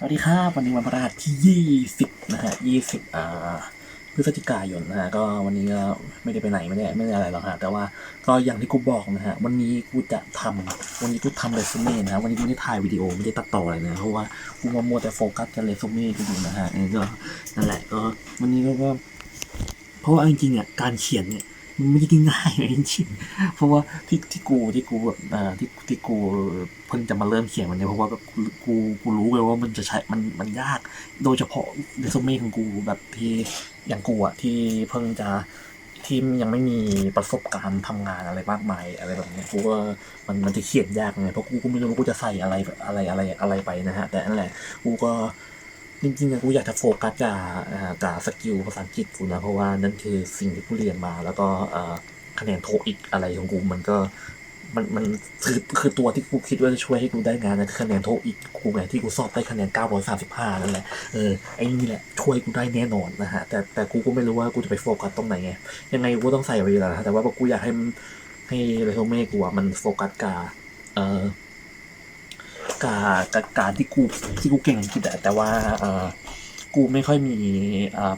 สวัสดีครับวันนี้วันพฤหัสที่ยี่สิบนะฮะยี่สิบอ่าพฤศจิกายนนะฮะก็วันนี้ก็ไม่ได้ไปไหนไม่ได้ไม่ได้อะไรหรอกฮะแต่ว่าก็อย่างที่กูบอกนะฮะวันนี้กูจะทำวันนี้กูทำเรซูเม่นะฮะวันนี้กูไม่ได้ถ่ายวิดีโอไม่ได้ตัดต่ออะไรนะเพราะว่ากูมามัวแต่โฟกัสกับเรซูเม่กูอยู่นะฮะเออก็นั่นแหละก็วันนี้ก็ก็เพราะว่าจริงๆอะการเขียนเนี่ย ไม่ได้ง่ายเลยจริงๆเพราะว่าที่ที่กูที่กูแบบอ่าที่ที่กูเพิ่งจะมาเริ่มเขียนวันเนี้เพราะว่าแบบกูกูรู้เลยว่ามันจะใช้มันมันยาก โดยเฉพาะเรซูเม่ของกูแบบที่อย่างกูอะที่เพิ่งจะที่ยังไม่มีประสบการณ์ทำงานอะไรมากมายอะไรแบบเนี้ยกูก็มันมันจะเขียนยากไงเพราะกูก็ไม่รู้ว่ากูจะใส่อะไรอะไรอะไรอะไรไปนะฮะ แต่นั่นแหละกูก็ จริงๆอะกูอยากจะโฟกัสกับอ่ากับสกิลภาษาอังกฤษกูนะเพราะว่านั่นคือสิ่งที่กูเรียนมา แล้วก็คะแนนโทอีกอะไรของกูมันก็มันมันคือคือตัวที่กูคิดว่าจะช่วยให้กูได้งานนะคือคะแนนโทอีกกูไงที่กูสอบได้คะแนน 935 นั่นแหละเออไอ้นี่แหละช่วยกูได้แน่นอนนะฮะแต่แต่กูก็ไม่รู้ว่ากูจะไปโฟกัสตรงไหนไงยังไงกูต้องใส่ไว้อยู่แล้วนะแต่ว่ากูอยากให้ให้เรซูเม่กูอะมันโฟกัสกับเอ่อ กากับการที่กูที่กูเก่งอังกฤษอะแต่ว่าเออกูไม่ค่อยมี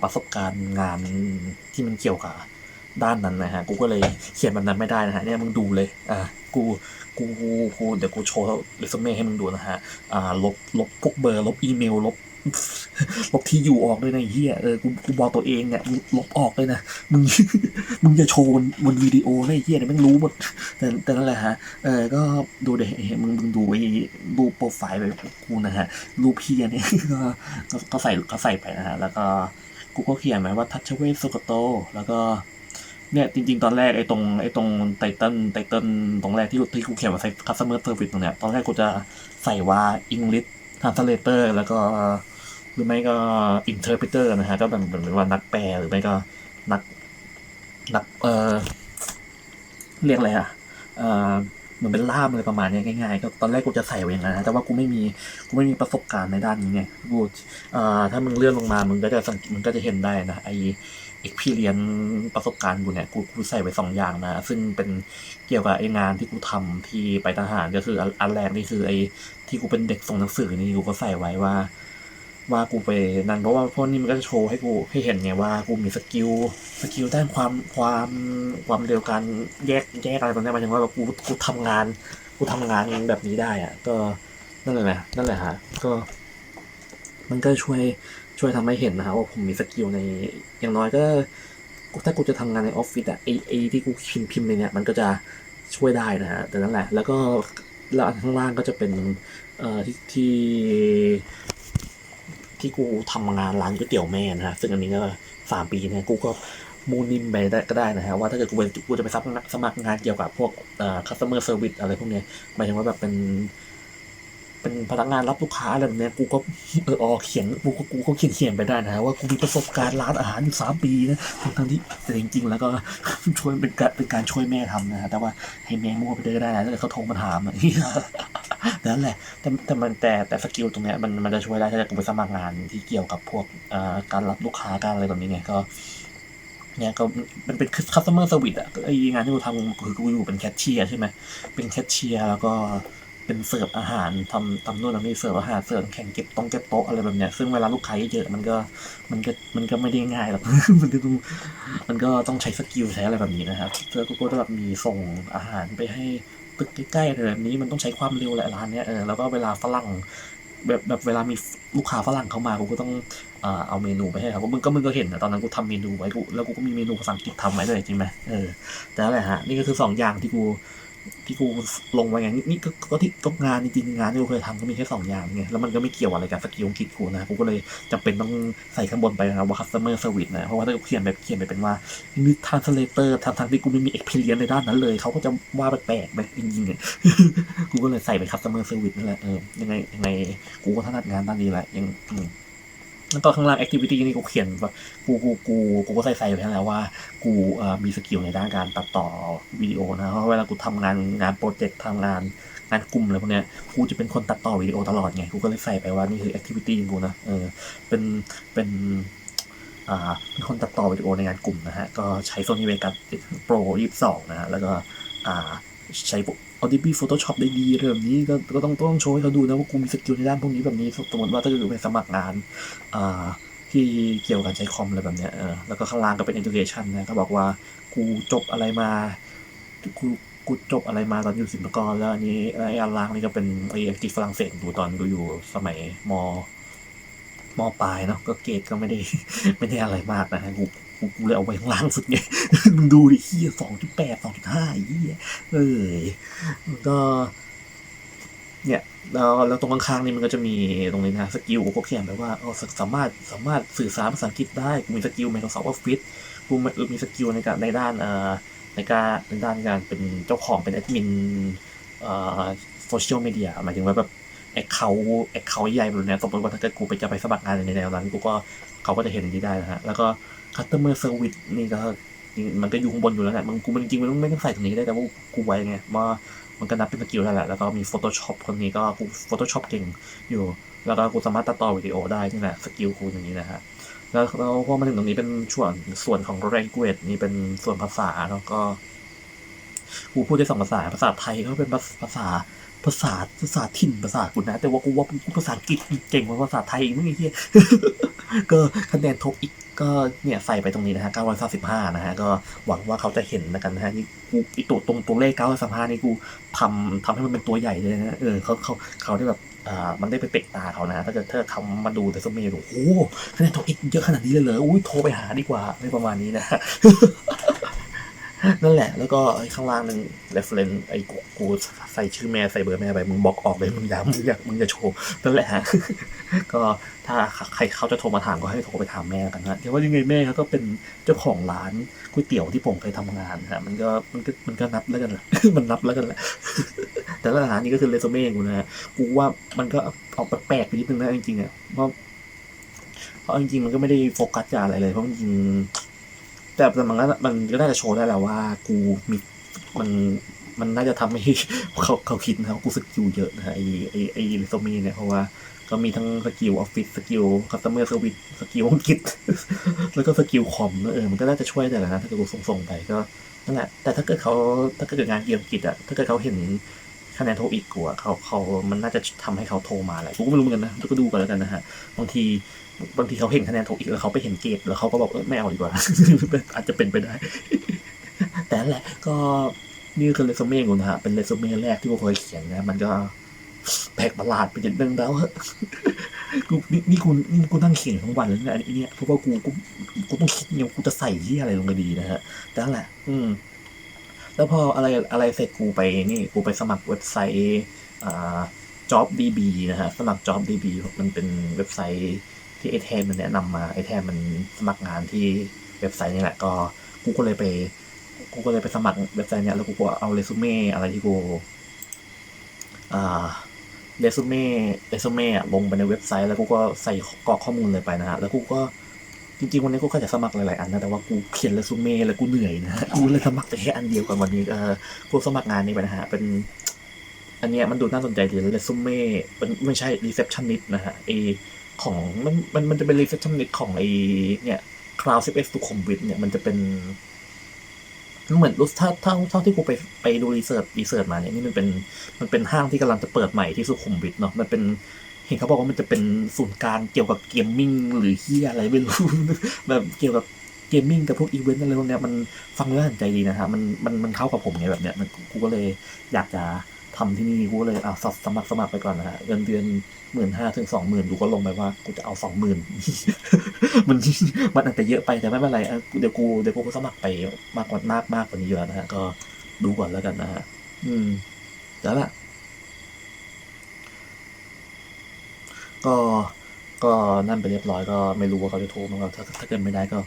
ประสบการณ์งานที่มันเกี่ยวกับด้านนั้นนะฮะ กูก็เลยเขียนแบบนั้นไม่ได้นะฮะ เนี่ยมึงดูเลย อ่า กู กู กูกูเดี๋ยวกูโชว์เรซูเม่ให้มึงดูนะฮะ อ่า ลบ ลบพวกเบอร์ ลบอีเมล ลบ ลบที่อยู่ออกด้วยนะเฮียเออกูกูบอกตัวเองเนี่ยลบออกเลยนะมึงมึงอย่าโชว์บนบนวิดีโอนะไอ้เฮียเนี่ยแม่งรู้หมดแต่แต่นั่นแหละฮะเออก็ดูเดี๋ยวมึงมึงดูไอ้รูปโปรไฟล์ไปกูนะฮะรูปพี่อันนี้ก็ก็ก็ใส่ก็ใส่ไปนะฮะแล้วก็กูก็เขียนไว้ว่าทัชเวสโซโกโตแล้วก็เนี่ยจริงๆ ตอนแรกไอ้ตรงไอ้ตรงไตเติ้ลไตเติ้ลตรงแรกที่ที่กูเขียนว่าใส่ customer service ตรงเนี้ยตอนแรกกูจะใส่ว่า English translator แล้วก็หรือไม่ก็ interpreter นะฮะก็แบบเหมือนว่านักแปลหรือไม่ก็นักนักเออเรียกอะไรอะเออเหมือนเป็นล่ามอะไรประมาณนี้ง่ายๆก็ตอนแรกกูจะใส่ไว้องนะแต่ว่ากูไม่มีกูไม่มีประสบการณ์ในด้านนี้ไงกูเอ่อถ้ามึงเลื่อนลงมามึงก็จะสังมึงก็จะเห็นได้นะไอ อกพีเรียนประสบการณ์กูเนี่ยกูกูใส่ไว้สองอย่างนะ ซึ่งเป็นเกี่ยวกับไอ้งานที่กูทำที่ไปทหารก็คืออันแรกนี่คือไอ้ที่กูเป็นเด็กส่งหนังสือนี่กูก็ใส่ไว้ว่า ว่ากูไปนั่นเพราะว่าพวกนี้มันก็จะโชว์ให้กูให้เห็นไงว่ากูมีสกิลสกิลด้านความความความเร็วการแยกแยกอะไรตรงนี้หมายถึงว่าแบบกูกูทำงานกูทำงานแบบนี้ได้อะก็นั่นแหละนั่นแหละฮะก็มันก็ช่วย ช่วยทำให้เห็นนะฮะว่าผมมีสกิลในอย่างน้อยก็ถ้ากูจะทำงานในออฟฟิศอะไอไอที่กูพิมพ์พิมพ์ในเนี่ยมันก็จะช่วยได้นะฮะแต่นั่นแหละ แล้วก็แล้วข้างล่างก็จะเป็นเอ่อที่ที่ที่กูทำงานร้านก๋วยเตี๋ยวแม่นะฮะซึ่งอันนี้ก็สามปีเนี่ยกูก็มูนิมไปได้ก็ได้นะฮะว่าถ้าเกิดกูไปกูจะไปซับสมัครงานเกี่ยวกับพวกเอ่อ customer service อะไรพวกเนี้ยหมายถึงว่าแบบเป็น เป็นพนักงานรับลูกค้าอะไรแบบนี้กูก็เออออเขียนกูก็กูก็เขียนเขียนไปได้นะฮะว่ากูมีประสบการณ์ร้านอาหารอยู่สามปีนะทั้งทั้งที่แต่จริง ๆ แล้วก็ช่วยเป็นการเป็นการช่วยแม่ทำนะฮะแต่ว่าให้แม่มั่วไปเลยก็ได้นะถ้าเกิดเขาโทรมาถามอะนั่นแหละแต่แต่มันแต่แต่สกิลตรงเนี้ยมันมันจะช่วยได้ถ้าเกิดกูไปสมัครงานที่เกี่ยวกับพวกการรับลูกค้าการอะไรแบบนี้ไงก็เนี่ยก็มันเป็น customer service อะไองานที่กูทำคือกูอยู่เป็นแคชเชียร์ใช่ไหมเป็นแคชเชียร์แล้วก็ เป็นเสิร์ฟอาหารทำทำนู่นทำนี่เสิร์ฟอาหารเสิร์ฟแข่งเก็บต้องเก็บโต๊ะอะไรแบบเนี้ยซึ่งเวลาลูกค้าเยอะมันก็มันก็มันก็ไม่ได้ง่ายหรอกมันก็ต้องมันก็ต้องใช้สกิลใช้อะไรแบบนี้นะครับเพื่อกูก็จะแบบมีส่งอาหารไปให้ตึกใกล้ๆอะไรแบบนี้มันต้องใช้ความเร็วแหละร้านเนี้ยเออแล้วก็เวลาฝรั่งแบบแบบเวลามีลูกค้าฝรั่งเข้ามากูก็ต้องเอาเมนูไปให้ครับมึงก็มึงก็เห็นนะตอนนั้นกูทำเมนูไว้กูแล้วกูก็มีเมนูภาษาอังกฤษทำไว้ด้วยจริงไหมเออแต่นั่นแหละฮะนี่ก็คือสองอย่างที่กู ที่กูลงไว้ไงนี่ก็ก็ที่ก็งานจริงๆงานที่กูเคยทำก็มีแค่สองอย่างไงแล้วมันก็ไม่เกี่ยวอะไรกับสกิลอังกฤษกูนะกูก็เลยจำเป็นต้องใส่ข้างบนไปนะว่า customer service นะเพราะว่าถ้ากูเขียนแบบเขียนไปเป็นว่ามี translator ทำทางที่กูไม่มี experience ในด้านนั้นเลยเขาก็จะว่าแปลกๆไปจริงๆอะกูก็เลยใส่เป็น customer service นั่นแหละเออยังไงยังไงกูก็ถนัดงานด้านนี้แหละยังอืม แล้วก็ข้างล่าง activity นี่กูเขียนว่ากูกูกูกูก็ใส่ใส่ไว้แล้วว่า กูมีสกิลในด้านการตัดต่อวิดีโอนะเพราะเวลากูทำงานงานโปรเจกต์ทำงานงานกลุ่มอะไรพวกเนี้ยกูจะเป็นคนตัดต่อวิดีโอตลอดไงกูก็เลยใส่ไปว่านี่คือ activity ของกูนะเออเป็นเป็นอ่าเป็นคนตัดต่อวิดีโอในงานกลุ่มนะฮะก็ใช้ Sony Vegas Pro 22นะฮะแล้วก็อ่าใช้ Adobe Photoshop ได้ดีอะไรแบบนี้ก็ก็ต้องต้องโชว์ให้เขาดูนะว่ากูมีสกิลในด้านพวกนี้แบบนี้สมมติว่าถ้าเกิดไปสมัครงานอ่าที่เกี่ยวกับใช้คอมอะไรแบบเนี้ยเออแล้วก็ข้างล่างก็เป็น education นะก็บอกว่ากูจบอะไรมากูกูจบอะไรมาตอนอยู่ศิลปากรแล้วอันนี้ไอ้อันล่างนี่ก็เป็นไอ้อังกฤษฝรั่งเศสดูตอนดูอยู่สมัยมมปลายเนาะก็เกรดก็ไม่ได้ไม่ได้อะไรมากนะฮะกู กูกูเลยเอาไว้ข้างล่างสุดไงมึงดูดิเฮียสองจุดแปดสองจุดห้าเฮียเอ้ยก็เนี่ยแล้วแล้วตรงข้างๆนี่มันก็จะมีตรงนี้นะสกิลก็เขียนไปว่าเออสามารถสามารถสื่อสารภาษาอังกฤษได้กูมีสกิล Microsoft Office กูมีสกิลในการในด้านเอ่อในการในด้านการเป็นเจ้าของเป็นแอดมินเอ่อโซเชียลมีเดียหมายถึงว่าแบบ แอคเคาท์แอคเคาท์ใหญ่แบบเนี้ยสมมติว่าถ้าเกิดกูไปจะไปสมัครงานในแนวนั้นกูก็เขาก็จะเห็นนี้ได้นะฮะ แล้วก็ customer service นี่ก็มันก็อยู่ข้างบนอยู่แล้วแหละมันกูมันจริงมันไม่ต้องใส่ตรงนี้ก็ได้แต่ว่ากูไว้ไงว่ามันก็นับเป็นสกิลแล้วแหละแล้วก็มี Photoshop คนนี้ก็กู Photoshop เก่งอยู่ แล้วก็กูสามารถตัดต่อวิดีโอได้นี่แหละสกิลกูอย่างนี้นะฮะแล้วแล้วพอมาถึงตรงนี้เป็นส่วนส่วนของ language นี่เป็นส่วนภาษาแล้วก็ กูพูดได้สองภาษา ภาษาไทยก็เป็นภาษาภาษาภาษาถิ่นภาษากูนะ แต่ว่ากูว่ากูภาษาอังกฤษเก่งกว่าภาษาไทยอีกมึงไอ้เหี้ยก็คะแนนโทอีกก็เนี่ยใส่ไปตรงนี้นะฮะ935นะฮะก็หวังว่าเขาจะเห็นนะกันนะฮะนี่กูไอีตัวตรงตัวเลข935นี่กูทำทำให้มันเป็นตัวใหญ่เลยนะเออเขาเขาเขาได้แบบอ่ามันได้ไปเตะตาเขานะถ้าเกิดถ้าเขามาดูแต่สมัยโอ้โหคะแนนโทอีกเยอะขนาดนี้เลยเหรออุ้ยโทรไปหาดีกว่าในประมาณนี้นะ นั่นแหละ แล้วก็ข้างล่างนึง reference ไอ้กูใส่ชื่อแม่ใส่เบอร์แม่ไปมึงบล็อกออกเลยมึงอย่ามึงอยากมึงจะโชว์นั่นแหละฮะก็ถ้าใครเขาจะโทรมาถามก็ให้โทรไปถามแม่กันนะเดี๋ยวว่ายังไงแม่เขาก็เป็นเจ้าของร้านก๋วยเตี๋ยวที่ผมเคยทำงานฮะมันก็มันก็มันก็นับแล้วกันแหละมันนับแล้วกันแหละแต่ละร้านนี้ก็คือเรซูเม่กูนะฮะกูว่ามันก็ออกแปลกๆไปนิดนึงนะจริงๆอะเพราะเพราะจริงๆมันก็ไม่ได้โฟกัสกับอะไรเลยเพราะจริง แต่แต่มันก็มันก็น่าจะโชว์ได้แหละว่า กูมีมันมันน่าจะทำให้เขาเขาคิดนะครับกูสกิลเยอะนะฮะไอไอไอเรซูเม่เนี่ยเพราะว่าก็มีทั้งสกิลออฟฟิศสกิลคัสเตอร์เซอร์วิสสกิลอังกฤษแล้วก็สกิลคอมเออมันก็น่าจะช่วยแต่ละนะถ้าเกิดกูส่งไปก็นั่นแหละแต่ถ้าเกิดเขาถ้าเกิดงานเกี่ยวกับอังกฤษอะถ้าเกิดเขาเห็น คะแนนโทรอีกกูอะเขาเขามันน่าจะทำให้เขาโทรมาแหละกูก็ไม่รู้เหมือนกันนะก็ดูกันแล้วกันนะฮะบางทีบางทีเขาเห็นคะแนนโทรอีกแล้วเขาไปเห็นเกรดแล้วเขาก็บอกเออไม่เอาดีกว่าอาจจะเป็นไปได้ แต่แหละก็นี่คือเรซูเม่กูนะฮะเป็นเรซูเม่แรกที่กูเคยเขียนนะมันก็แปลกประหลาดไปนิดนึงแล้วกูนี่นี่กูนี่กูนั่งเขียนทั้งวันเลยนะไอ้เนี่ยเพราะว่ากูกูกูต้องคิดเนี่ยกูจะใส่ที่อะไรลงไปดีนะฮะแต่นั่นแหละ อืม แล้วพออะไรอะไรเสร็จกูไปนี่กูไปสมัครเว็บไซต์ JobDB นะฮะสมัคร JobDB มันเป็นเว็บไซต์ที่ไอแทนมันแนะนำมาไอแทนมันสมัครงานที่เว็บไซต์นี่แหละก็กูก็เลยไปกูก็เลยไปสมัครเว็บไซต์เนี้ยแล้วกูก็เอาเรซูเม่อะไรที่กูเรซูเม่เรซูเม่ลงไปในเว็บไซต์แล้วกูก็ใส่กรอกข้อมูลเลยไปนะฮะแล้วกูก็ จริงๆวันนี้กูก็จะสมัครหลายๆอันนะแต่ว่ากูเขียนเรซูเม่แล้วกูเหนื่อยนะกูเลยสมัครไปแค่อันเดียวกันวันนี้เออกูสมัครงานนี้ไปนะฮะเป็นอันเนี้ยมันดูน่าสนใจดีเรซูเม่เป็นไม่ใช่รีเซพชันนิสนะฮะไอของมันมันมันจะเป็นรีเซพชันนิสของไอเนี่ยคลาวด์สิบเอ็กซ์สุขุมวิทเนี่ยมันจะเป็นเหมือนรู้ถ้าเท่าเท่าที่กูไปไปดูรีเสิร์ชรีเสิร์ชมาเนี่ยนี่มันเป็นมันเป็นห้างที่กำลังจะเปิดใหม่ที่สุขุมวิทเนาะมันเป็น เห็นเขาบอกว่ามันจะเป็นศูนย์กลารเกี่ยวกับเกมมิ่งหรือเฮียอะไรไม่รู้ แบบเกี่ยวกับเกมมิ่งกับพวกอีเวนต์อะไรพวกเนี้ยมันฟังแล้วสนใจดีนะฮะมันมันมันเข้ากับผมไงแบบเนี้ยมันกูก็เลยอยากจะทำที่นี่กูก็เลยอะสสมัครสมัครไปก่อนนะฮะเงินเดือนหมื่นห้าถึงสองหมื่นกูก็ลงไปว่ากูจะเอาสองหมื่นมันมันอาจจะเยอะไปแต่ไม่เป็นไรเดี๋ยวกูเดี๋ยวกูก็สมัครไปมากกว่ามากมากกว่านี้อยู่แล้วนะฮะก็ดูก่อนแล้วกันนะฮะอืมแล้วล่ะ ก็ก็นั่นไปเรียบร้อยก็ไม่รู้ว่าเขาจะโทรมาถ้าถ้าเกิดไม่ได้ก็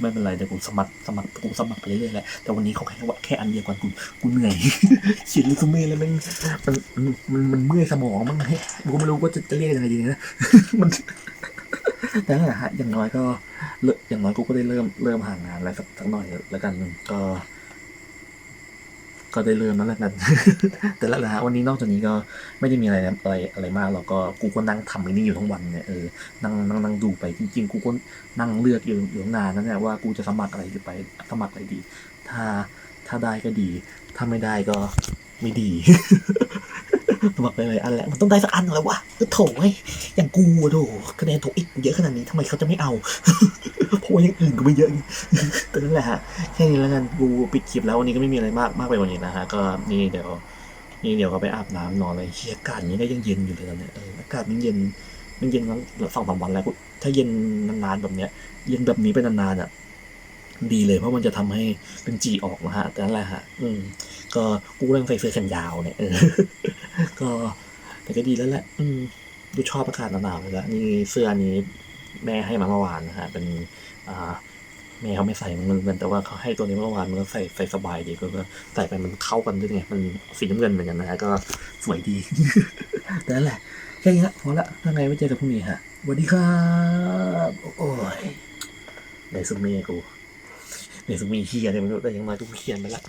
ไม่เป็นไรเดี๋ยวกูสมัครสมัครกูสมัครไปเรื่อยๆแหละแต่วันนี้เขาแค่ว่าแค่อันเดียวกันกูกูเหนื่อยเขียนเรซูเม่แล้วมันมันมันมันเมื่อยสมองมั้งให้กูไม่รู้ว่าจะจะเรียกยังไงดีนะมันแต่นั่นแหละฮะอย่างน้อยก็เริ่มอย่างน้อยกูก็ได้เริ่มเริ่มห่างงานแล้วสักสักหน่อยแล้วกันก็ ก็ได้เริ่มแล้วแล้วกัน แต่ละละฮะวันนี้นอกจากนี้ก็ไม่ได้มีอะไรอะไรอะไรมากเราก็กูก็นั่งทำไอ้นี่อยู่ทั้งวันเนี่ยเออนั่งนั่งนั่งดูไปจริงๆกูก็นั่งเลือกอยู่อยู่ตั้นานนั่นแหละว่ากูจะสมัครอะไรไปสมัครอะไรดี ถ้าถ้าได้ก็ดี ถ้าไม่ได้ก็ไม่ดีบอกไปเลยอันแหละมันต้องได้สักอันแล้ววะเออโถไอ้ยอย่างกูอะโถคะแนนโถอีกเยอะขนาดนี้ทำไมเขาจะไม่เอา เพราะว่ายังอื่นก็ไม่เยอะแต่นั่นแหละฮะแค่นี้แล้วกันกูปิดคลิปแล้ววันนี้ก็ไม่มีอะไรมากมากไปกว่านี้นะฮะก็นี่เดี๋ยวนี่เดี๋ยวก็ไปอาบน้ำนอนเลยเฮียอากาศอย่างนี้ก็ยังเย็นอยู่เลยตอนเนี้ยเอออากาศมันเย็นมันเย็นมาสองสามวันแล้วถ้าเย็นนานๆแบบเนี้ย เย็นแบบนี้ไปนานๆอะดีเลยเพราะมันจะทำให้เป็นจีออกนะฮะแต่นั่นแหละฮะ อืม ก็กูเริ่มใส่เสื้อแขนยาวเนี่ยเออก็แต่ก็ดีแล้วแหละ อืมดูชอบอากาศหนาวๆเลยละนี่เสื้อนี้ แม่ให้มาเมื่อวานนะฮะเป็นอ่าแม่เขาไม่ใส่มันเงินแต่ว่าเขาให้ตัวนี้เมื่อวานมันก็ใส่ใส่สบายดีก็ใส่ไปมันเข้ากันด้วยไงมันสีน้ำเงินเหมือนกันนะฮะก็สวยดีแต่นั่นแหละแค่นี้ละพอละถ้าไงไว้เจอกันพรุ่งนี้ฮะสวัสดีครับโอ้ยในซุมเมกูในซุมเมเฮียเนี่ยมันแต่ยังมาทุกเขียนไปละ